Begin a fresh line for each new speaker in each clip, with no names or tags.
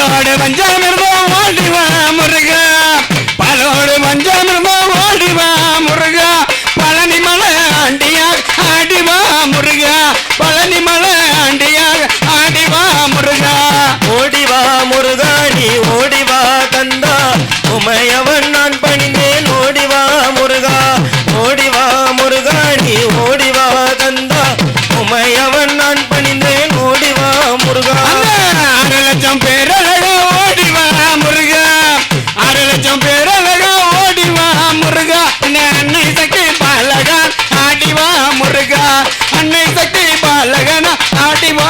பலோடு பஞ்சாமிர்தம் ஓடிவா முருகா. பலோடு பஞ்சாமிர்தம் ஓடிவா முருகா. பழனி மலை ஆண்டியார் ஆடிவா முருகா. பழனி மலை ஆண்டியார் ஆடிவா முருகா.
ஓடிவா முருகா நீ ஓடிவா தந்தா உமையவன்
அடிமா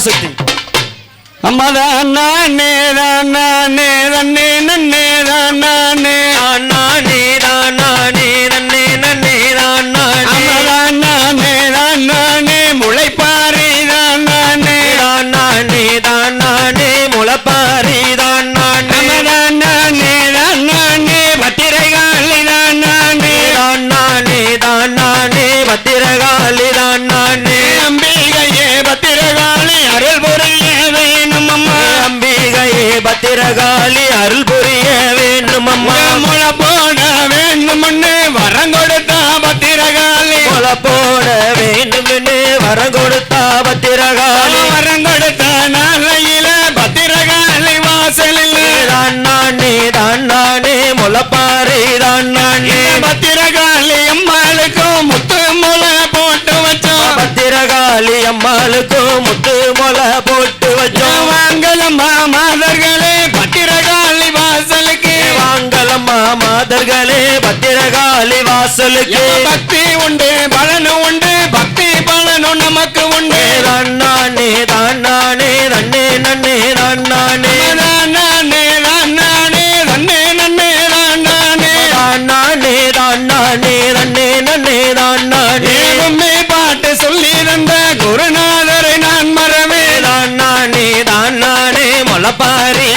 பராசக்தி அம்மாத பத்திரகாளி அருள் புரிய வேண்டும் அம்மா
முளை போட வேண்டும்னு வரம் கொடுத்தா பத்திரகாளி.
முளை போட வேண்டும் வரம் கொடுத்தா பத்திரகாளி.
வரம் கொடுத்த நாளையில பத்திரகாளி வாசலில்.
தான் நானே தான் நானே முளைப்பாறை தான் நானே.
பத்திரகாளி அம்மாளுக்கும் முத்து முளை போட்டு வச்சோம்.
பத்திரகாளி அம்மாளுக்கும் முத்து முளை போட்டு வச்சோம்.
வாங்கலம்மா மாதர்களே
வாங்கலம்மா மாதர்களே பத்திரகாளி வாசலுக்கு.
பக்தி உண்டு பலனும் உண்டு பக்தி பலனும் நமக்கு உண்டு.
தான் நானே தான் நானே நன்னே நான்
நானே நான் நானே நன்னே நன்னே நான் நானே
தான் நானே தான் நானே நன்னே நானே
ஏவுமே பாட்டு சொல்லி தந்த குருநாதரை நான் மறவே
தான் நானே தான் நானே முளைப்பாரி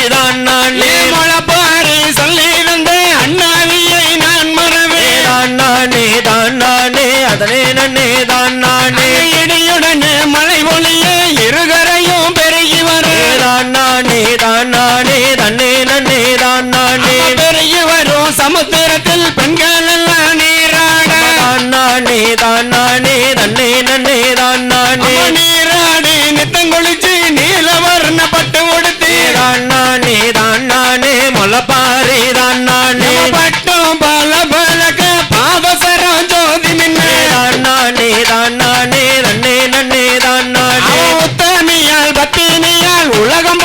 நானே தான் நானே தன்னே நன்னே தான் நானே
பெருகி வரும் சமுத்திரத்தில் பெண்கள் எல்லாம் நீராட.
தான் நானே தான் நானே தன்னே நன்னே தான் நானே
நீராடி நித்தம் குளிச்சு நீலவர்ண பட்டு உடுத்தி.
தான் நானே தான் நானே முளைப்பாரி தான் நானே
பட்டும் பல பலக பாதசரம் ஜோதி மின்ன
தான் நானே தான் நானே தன்னே நன்னே தான் நானே
உத்தமியால் பத்தினியால் உலகம்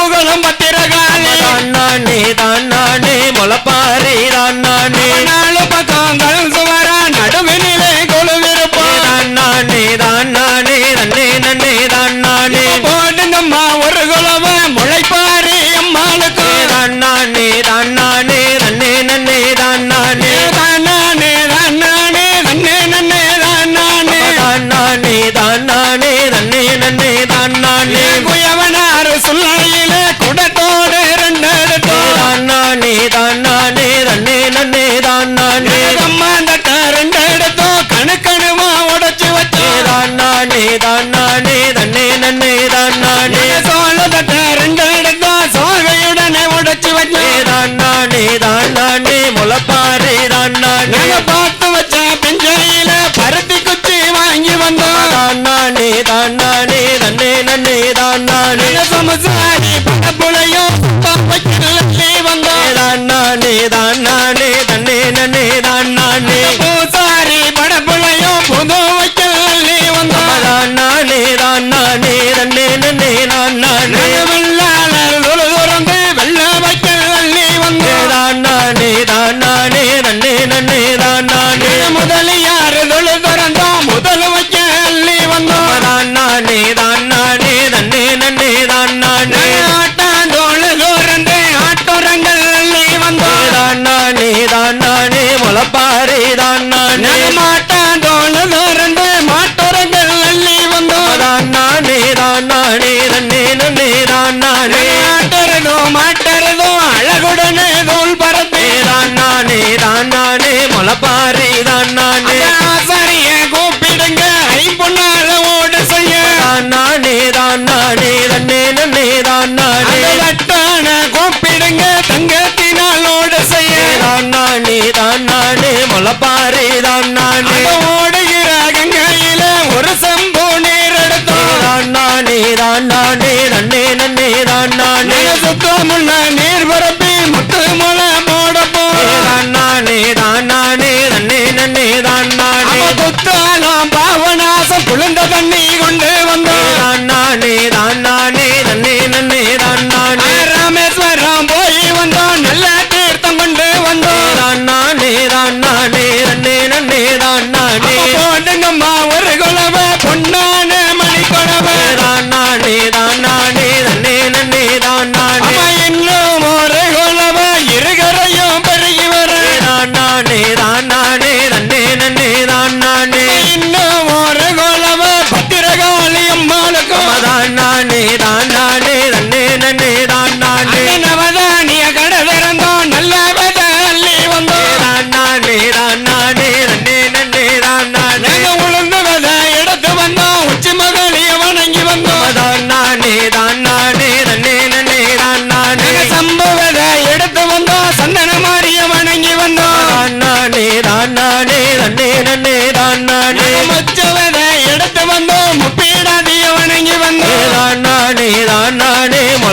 தான் நானே தன்னே நன்னே தான் நானே
சமசாரி படப்புளையும் வைக்கலே வந்தோம்
தான் நானே தான் நானே முளைப்பாரி தான் நானே
ஆசாரிய கூப்பிடுங்க. ஐம்பொன்னால ஓடு செய்ய
தான் நானே தான் நானே தன்னே நன்னே தான் நானே
வட்டான கூப்பிடுங்க. தங்கத்தினால் ஓடு செய்ய
தான் நானே தான் நானே தான் நானே.
பாவநாசம் குளிர்ந்த தண்ணி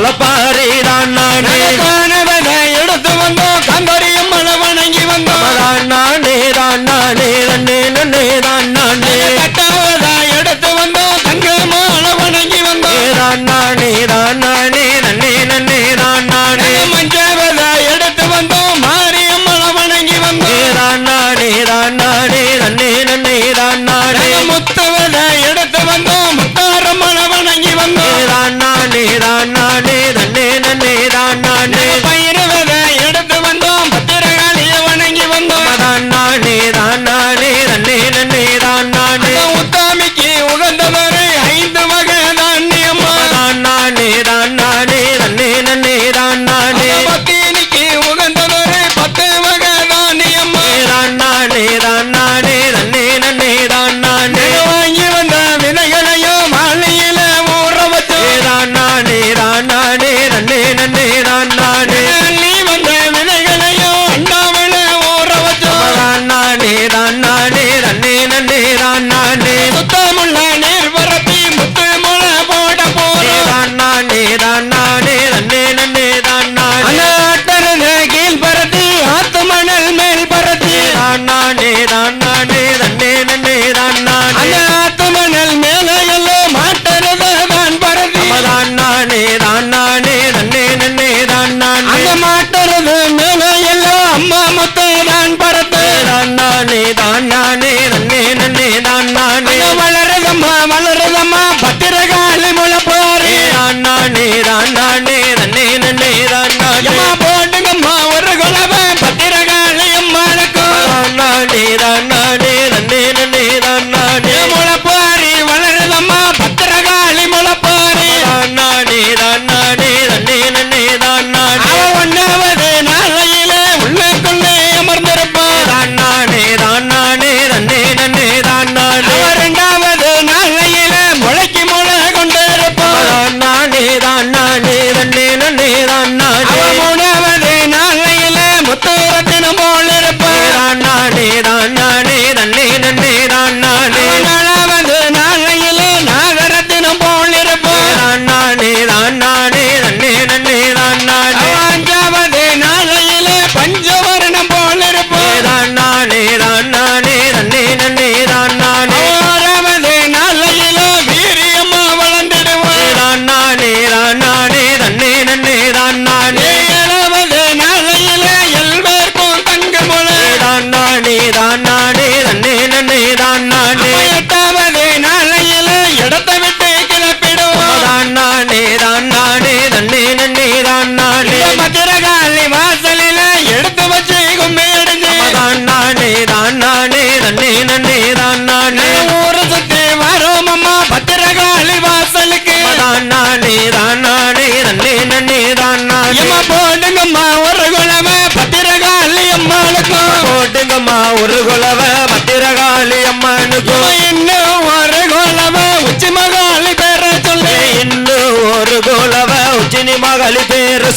மலப்பாறை
தான் நானே.
Rana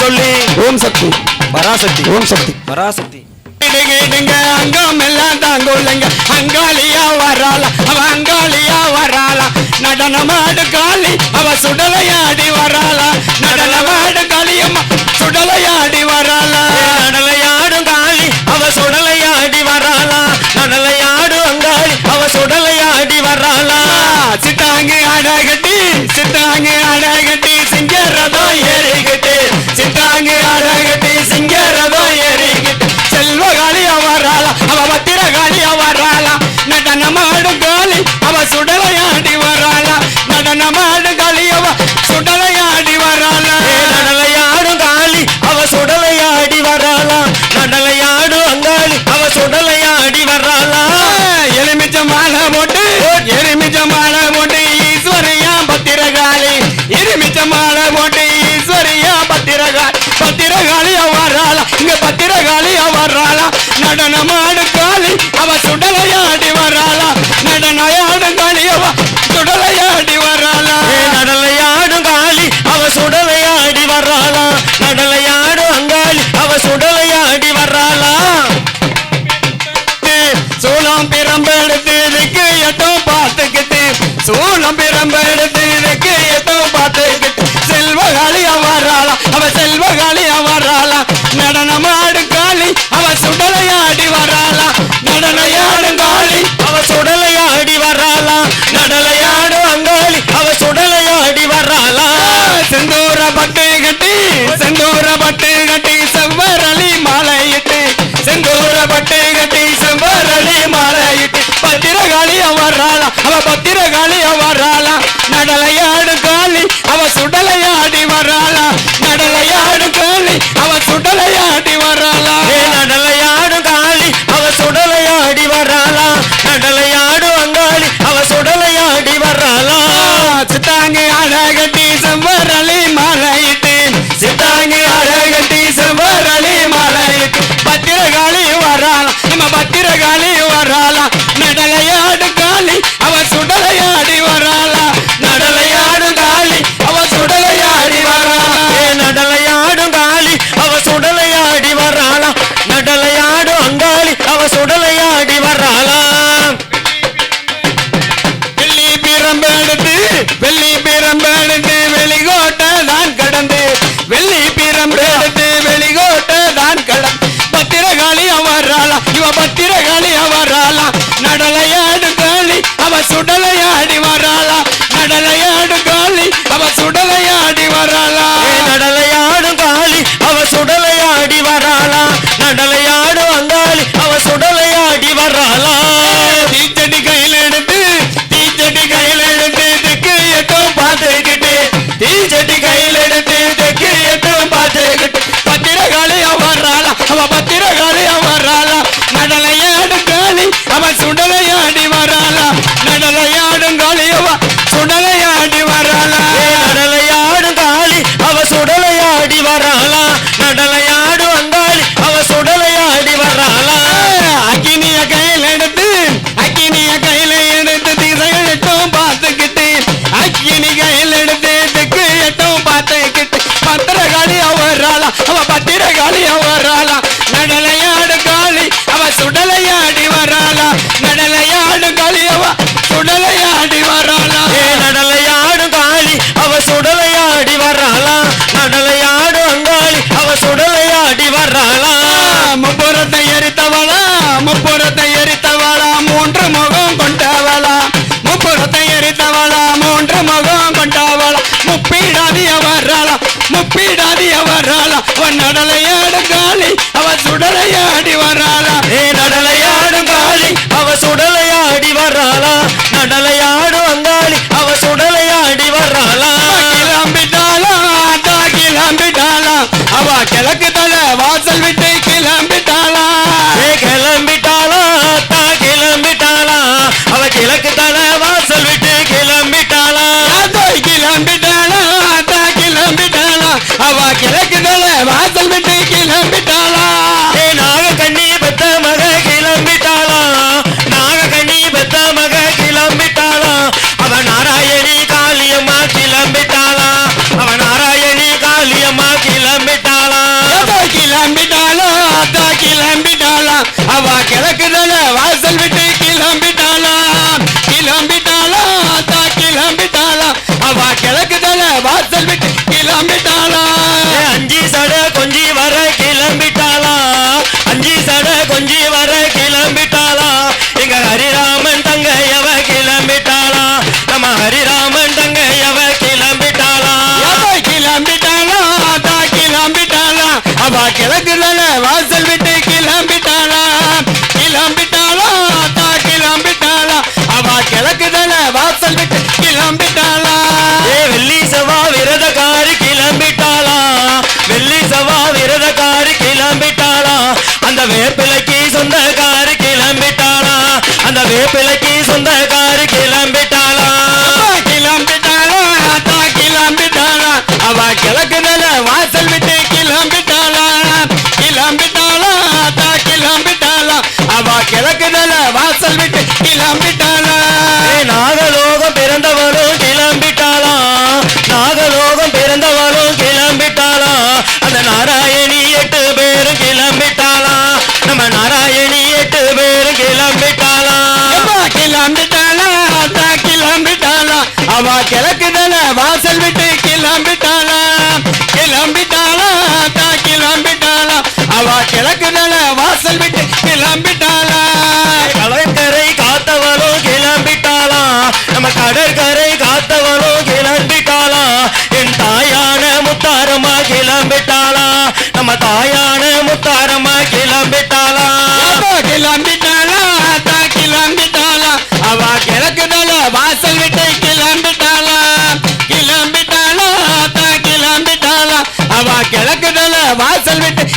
சொல்லி. ஓம் சக்தி.
பராசக்தி.
ஓம் சக்தி.
பராசக்தி.
கேடுங்க அங்கம் எல்லாம் தாங்குள்ளங்க அங்காளியா வராளா அவ அங்காளியா வராளா. நடனமாடு காளி அவ சுடலையாடி வராளா.
நடனமா உடலையா அடி வர்றாளா?
எலுமிச்ச மாலை போட்டு. எலுமிச்ச மாலை போட்டு ஈஸ்வரையா பத்திரகாளி. எலுமிச்ச மாலை போட்டு
செந்தூர
பட்டு கட்டி செவ்வரளி மாலையிட்டு செந்தூர பட்டு கட்டி செவ்வரளி மாலையிட்டு பத்திரகாளி அவராளா அவ பத்திரகாளி பத்திரகாளி அவராளா இவ பத்திர பத்திரகாளி அவராளா நடலையாடு காளி அவ சுடலையாடி வராளா நடலையாடு காளி அவ சுடலையாடி வராளா
நடலையாடு காளி அவ சுடலையாடி
வராளா நடலையாடு பத்திரகாளி அவராளா அவன் நடலையாடு காலி அவ சுடலையாடி வராளா.
ஏ நடலையாடும் காலி அவ சுடலையாடி வராளா. நடலையாடும் அங்காளி அவ சுடலையாடி வராளா.
கிளம்பிட்டாளா அத்தா கிளம்பிட்டாளா. அவ கிழக்கு தல வாசல் விட்டு கிளம்பிட்டாளா.
ஏ கிளம்பிட்டாளா தா கிளம்பிட்டாளா. அவ கிழக்கு தல வாசல் விட்டு கிளம்பிட்டாளா.
கிளம்பிட்டாளா அத்தா கிளம்பிட்டாளா. அவ கிழக்கு
கொஞ்சி வர கிளம்பிட்டாளா? எங்க ஹரிராமன் தங்கையவ கிளம்பிட்டாளா? நம்ம ஹரிராமன் தங்கையவ கிளம்பிட்டாளா?
கிளம்பிட்டாளா? அதா கிளம்பிட்டாளா? அவ கிழக்குல வாசல் விட்டு கிளம்பிட்டாளா? கிளம்பிட்டாளா
அந்த வேப்பிலைக்கு சொந்தக்காரி கிளம்பிட்டாளா கிளம்பிட்டாளா?
அதா கிளம்பிட்டாளா? அவ கிழக்கு நில வாசல் விட்டு கிளம்பிட்டாளா? கிளம்பிட்டாளா? அதா கிளம்பிட்டாளா? அவ கிழக்கு நில வாசல் விட்டு கிளம்பிட்டாளா? அவ கிழக்குதல வாசல் விட்டு கிளம்பிட்டாளா? கிளம்பிட்டாளா? அத்தா கிளம்பிட்டாளா? அவ கிழக்குதல வாசல் விட்டு கிளம்பிட்டாளா?
கடற்கரை காத்தவளும் கிளம்பிட்டாளா? நம்ம கடற்கரை காத்தவளும் கிளம்பிட்டாளா? என் தாயான முத்தாரம்மா கிளம்பிட்டாளா? நம்ம தாயான முத்தாரம்மா கிளம்பிட்டாளா?
கிளம்பிட்டாளா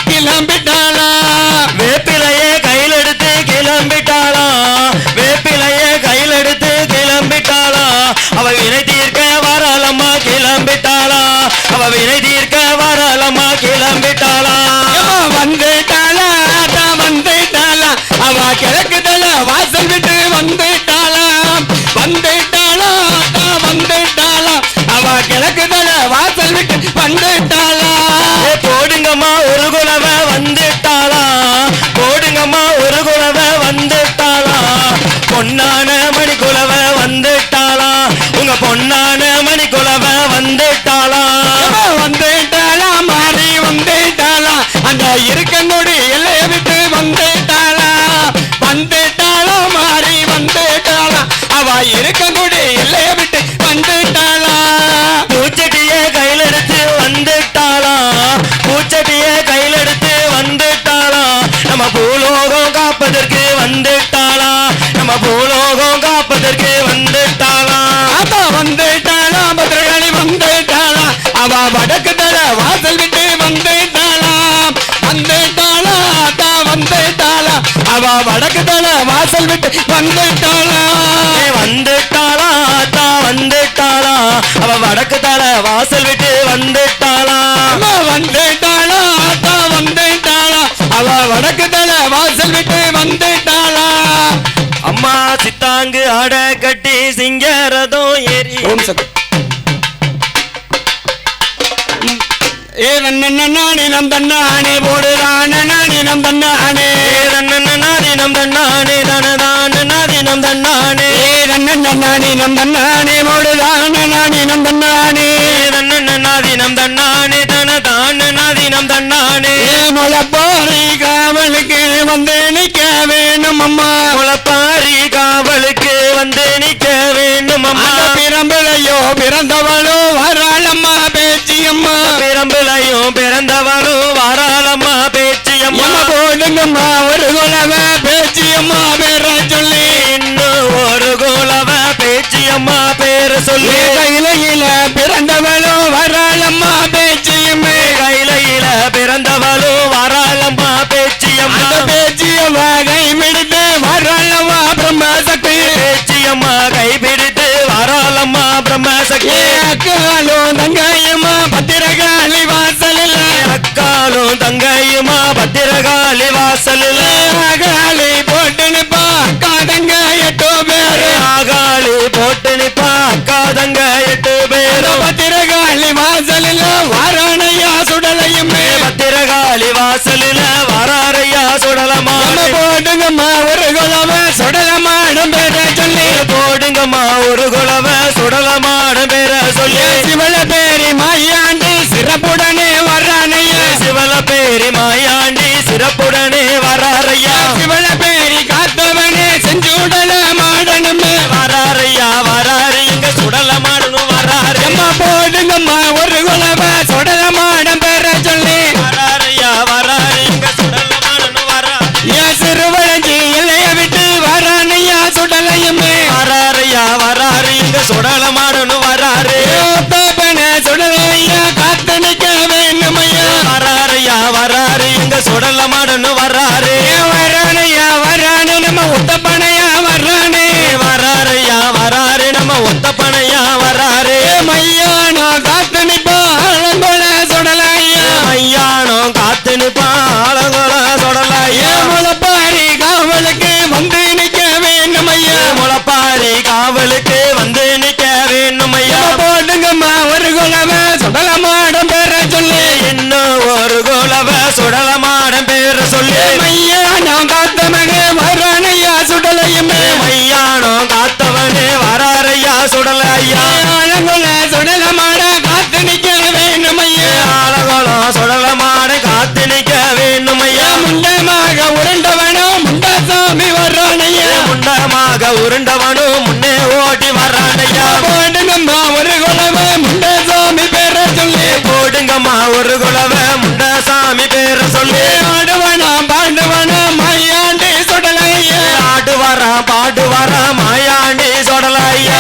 கிளம்பிட்டாளா? வேப்பிலையே கையில் எடுத்து கிளம்பிட்டாளா? வேப்பிலையே கையில் எடுத்து கிளம்பிட்டாளா?
அவ வினை தீர்க்க வரலம்மா
கிளம்பிட்டாளா? அவ வினை தீர்க்க வரலம்மா கிளம்பிட்டாளா? வந்துட்டாளா? தான் வந்துட்டாளா? அவ கிழக்குதல வாசல் விட்டு வந்துட்டாளா?
வந்துட்டாளா? தான் வந்துட்டாளா?
அவ கிழக்குதல வாசல் விட்டு வந்துட்டாளா? போடுங்கம்மா ஒரு குல இருக்கங்கொடி எல்லைய விட்டு வந்துட்டாளா?
பூச்சட்டிய கையில் எடுத்து வந்துட்டாளா? பூச்சட்டிய கையில் எடுத்து வந்துட்டாளா? நம்ம பூலோகம் காப்பதற்கு வந்துட்டாளா? நம்ம பூலோகம் காப்பதற்கு வந்துட்டாளா?
அவ வடக்கு தர வாசல் விட்டு வந்துட்டாளா? வந்துட்டாளா? ஆத்தா வந்துட்டாளா? அவ வடக்கு
தல வாசல் விட்டு வந்துட்டாளா?
வந்துட்டாளா? ஆத்தா வந்துட்டாளா? அவ வடக்கு தர வாசல் விட்டு வந்துட்டாளா?
அம்மா சித்தாங்கு ஆட கட்டி சிங்கரதம் ஏறி.
ஓம் சக்தி ஏ நன்னானே நம் தன்னானே போடுறான நானே நம் தன்னானே
நாதினம் தன்னானே தனதான நாதினம் தன்னானே.
நன்னானே நம் தன்னானே போடுறான நானே நம் தன்னானே.
நாதினம் தன்னானே தனதான நாதினம் தன்னானே.
ஏ முளப்பாறை காவலுக்கு வந்து நிக்க வேணும் அம்மா.
முளப்பாரி காவலுக்கு வந்து நிக்க வேண்டும் அம்மா.
பிறம்பிளையோ பிறந்தவளோ வராளம்மா பேச்சியம்மா.
பிறம்பிளையும் பிறந்தவளும் வாராளம்மா
எம்மா போடுங்கம்மா ஒரு குலவ பேச்சியம்மா பேர சொல்லி.
இன்னும் ஒரு குலவ பேச்சியம்மா பேரு சொல்லி.
கையில பிறந்தவளோ வராளம்மா பேச்சியம்மே
கையில பிறந்தவளும் வாராளம்மா பேச்சியம்மா
பேச்சியம்மா கை மிடித்து வராளம்மா பிரம்மசக்தி.
பேச்சியம்மா கைபிடித்து வாராளம்மா பிரம்மசக்தி.
ஏ அக்காலோ தங்காயம்மா பத்திரகாளி வாசலில்.
அக்காலும் தங்கையுமா பத்திரகாளி வாசலில்
காளி போட்டு நிப்பா அக்கா தங்க எட்டோ பேரு.
ஆகாளி போட்டு நிப்பா அக்கா தங்க எட்டு பேரும்
பத்திரகாளி வாசலில் வாராணையா சுடலையுமே
பத்திரகாளி வாசலில் வராரையா சுடலமா.
நம்ம போட்டுங்கம்மா ஒரு குலவ சுடலமாடம் பேர சொல்லி.
போடுங்கம்மா ஒரு குலவ சொல்லி.
மையானோ காத்த மக வரானையா சுடலையுமே.
ஐயானம் காத்தவனே வராரையா சுடல ஐயா
ஆலங்கொல சுடலமாட காத்து நிக்க வேணுமையா.
ஆலங்கோலம் சுடல மாட காத்து நிக்க வேணும் ஐயா
முண்டமாக உருண்டவனோ முண்டசாமி வர்றானையா
முண்டமாக உருண்டவனும் முன்னே ஓடி வரானையா.
போடுங்கம்மா ஒரு குலவ முண்டசாமி பேர சொல்லி.
போடுங்கம்மா ஒரு குலவ முண்டசாமி பேர சொல்லி.
பாடுவாரா பாடுவாரா மாயாண்டி சொடலாயா?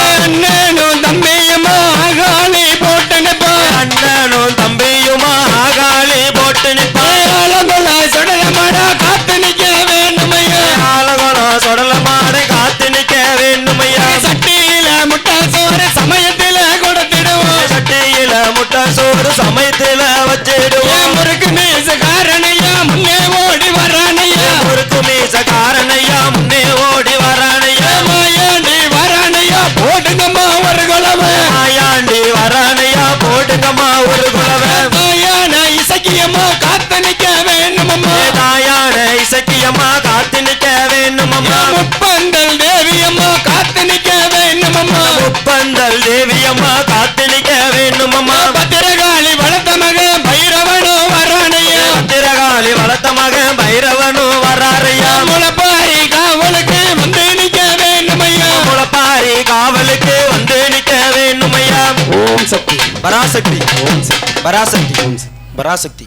வேணுமையா
ஓம் சக்தி.
பராசக்தி. பராசக்தி பராசக்தி.